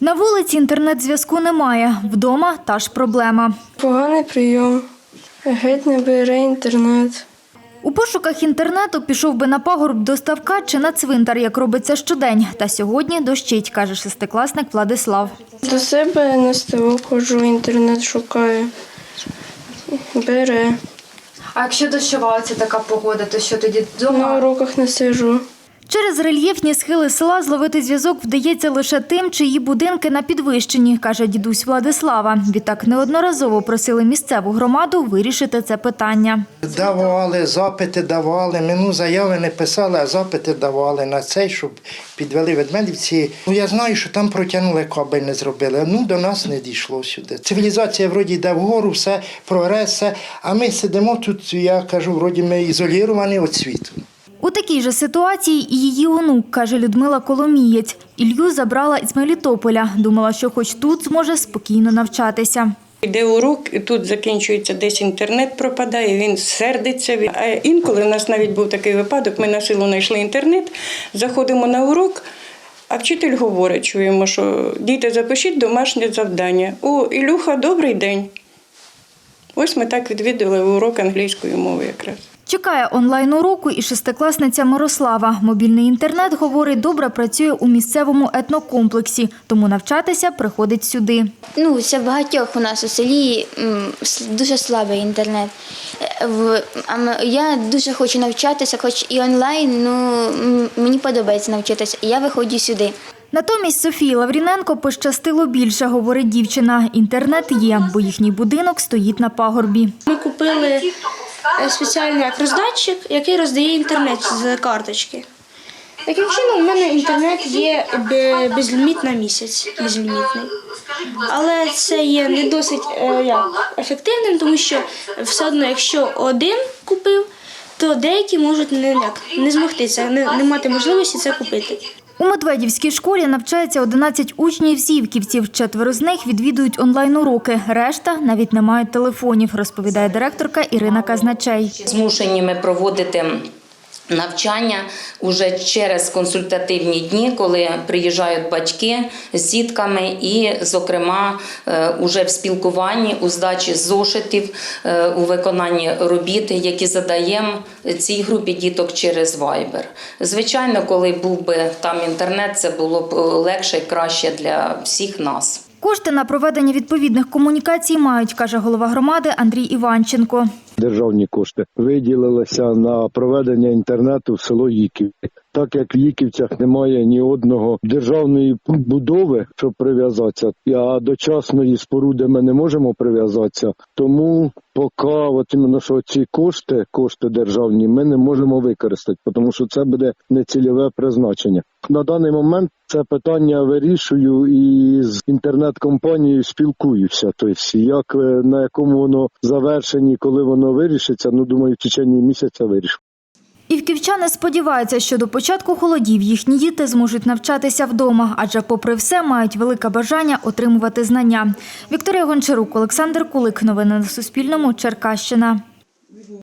На вулиці інтернет-зв'язку немає. Вдома та ж проблема. Поганий прийом. Геть не бере інтернет. У пошуках інтернету пішов би на пагорб до ставка чи на цвинтар, як робиться щодень. Та сьогодні дощить, каже шестикласник Владислав. До себе на СТО ходжу, інтернет шукаю. Бере. А якщо дощова оця така погода, то що тоді вдома? На уроках не сижу. Через рельєфні схили села зловити зв'язок вдається лише тим, чиї будинки на підвищенні, каже дідусь Владислава. Відтак неодноразово просили місцеву громаду вирішити це питання. Давали, запити давали. Ми ну, заяви не писали, а запити давали на цей, щоб підвели ведмедівці. Ну я знаю, що там протягнули кабель, не зробили. Ну до нас не дійшло сюди. Цивілізація вроді йде вгору, все прогрес. А ми сидимо тут. Я кажу, вроді ми ізоліровані від світу. У такій же ситуації і її онук, каже Людмила Коломієць. Ілью забрала із Мелітополя. Думала, що хоч тут зможе спокійно навчатися. Йде урок, і тут закінчується десь інтернет пропадає, він сердиться. А інколи у нас навіть був такий випадок, ми на силу знайшли інтернет, заходимо на урок, а вчитель говорить, чуємо, що діти, запишіть домашнє завдання. О, Ілюха, добрий день. Ось ми так відвідали урок англійської мови якраз. Чекає онлайн-уроку і шестикласниця Мирослава. Мобільний інтернет, говорить, добре працює у місцевому етнокомплексі, тому навчатися приходить сюди. Ну, це багатьох у нас у селі дуже слабий інтернет. Е, я дуже хочу навчатися, хоч і онлайн, ну мені подобається навчатися. Я виходжу сюди. Натомість Софії Лавріненко пощастило більше, говорить дівчина. Інтернет є, бо їхній будинок стоїть на пагорбі. Ми купили спеціальний як роздатчик, який роздає інтернет з карточки. Таким чином, у мене інтернет є бе- безліміт на місяць, безлімітний. Але це є не досить е, як, ефективним, тому що все одно, якщо один купив, то деякі можуть не, як, не змогти це, не, не мати можливості це купити. У Медведівській школі навчається 11 учнів зівківців. Четверо з них відвідують онлайн-уроки. Решта навіть не мають телефонів, розповідає директорка Ірина Казначей. Змушені ми проводити навчання уже через консультативні дні, коли приїжджають батьки з дітками і, зокрема, е, уже в спілкуванні у здачі зошитів, е, у виконанні робіт, які задаємо цій групі діток через Viber. Звичайно, коли був би там інтернет, це було б е, легше і краще для всіх нас. Кошти на проведення відповідних комунікацій мають, каже голова громади Андрій Іванченко. Державні кошти виділилися на проведення інтернету в село Їків. Так як в Їківцях немає ні одного державної будови, щоб прив'язатися, а до частної споруди ми не можемо прив'язатися. Тому поки от іменно що ці кошти, кошти державні, ми не можемо використати, тому що це буде нецільове призначення. На даний момент це питання вирішую і з інтернет-компанією спілкуюся. Тобто, як на якому воно завершенні, коли воно вирішиться, ну думаю, в течение місяця вирішу. Івківчани сподіваються, що до початку холодів їхні діти зможуть навчатися вдома, адже, попри все, мають велике бажання отримувати знання. Вікторія Гончарук, Олександр Кулик. Новини на Суспільному. Черкащина.